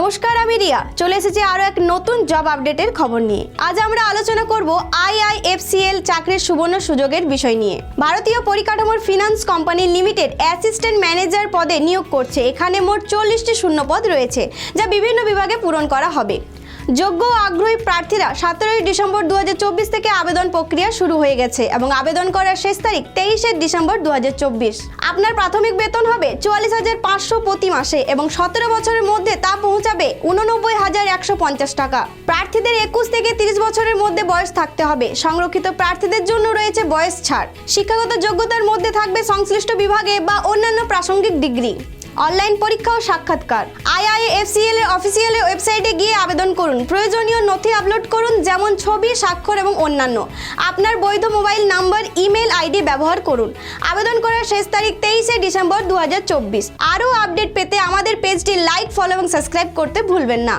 নমস্কার, আমি রিয়া। চলে এসেছি আরও এক নতুন জব আপডেটের খবর নিয়ে। আজ আমরা আলোচনা করব আইআইএফসিএল চাকরির সুবর্ণ সুযোগের বিষয় নিয়ে। ভারতীয় পরিকাঠামোর finance company limited assistant manager পদে নিয়োগ করছে। এখানে মোট চল্লিশটি শূন্যপদ রয়েছে, যা বিভিন্ন বিভাগে পূরণ করা হবে। যোগ্য আগ্রহী প্রার্থীরা সতেরোই ডিসেম্বর দু হাজার চব্বিশ থেকে আবেদন প্রক্রিয়া শুরু হয়ে গেছে এবং আবেদন করার শেষ তারিখ তেইশে ডিসেম্বর দু হাজার চব্বিশ। আপনার প্রাথমিক বেতন হবে চুয়াল্লিশ হাজার পাঁচশো প্রতি মাসে এবং সতেরো বছরের মধ্যে তা পৌঁছাবে উননব্বই হাজার একশো পঞ্চাশ টাকা। প্রার্থীদের একুশ থেকে তিরিশ বছরের মধ্যে বয়স থাকতে হবে। সংরক্ষিত প্রার্থীদের জন্য রয়েছে বয়স ছাড়। শিক্ষাগত যোগ্যতার মধ্যে থাকবে সংশ্লিষ্ট বিভাগে বা অন্যান্য প্রাসঙ্গিক ডিগ্রি। অনলাইন পরীক্ষা ও সাক্ষাৎকার। আইআইএফসিএল এর অফিসিয়াল ওয়েবসাইটে গিয়ে আবেদন করুন। প্রয়োজনীয় নথি আপলোড করুন, যেমন ছবি, স্বাক্ষর এবং অন্যান্য। আপনার বৈধ মোবাইল নাম্বার, ইমেল আইডি ব্যবহার করুন। আবেদন করার শেষ তারিখ তেইশে ডিসেম্বর দু আরও আপডেট পেতে আমাদের পেজটি লাইক, ফলো এবং সাবস্ক্রাইব করতে ভুলবেন না।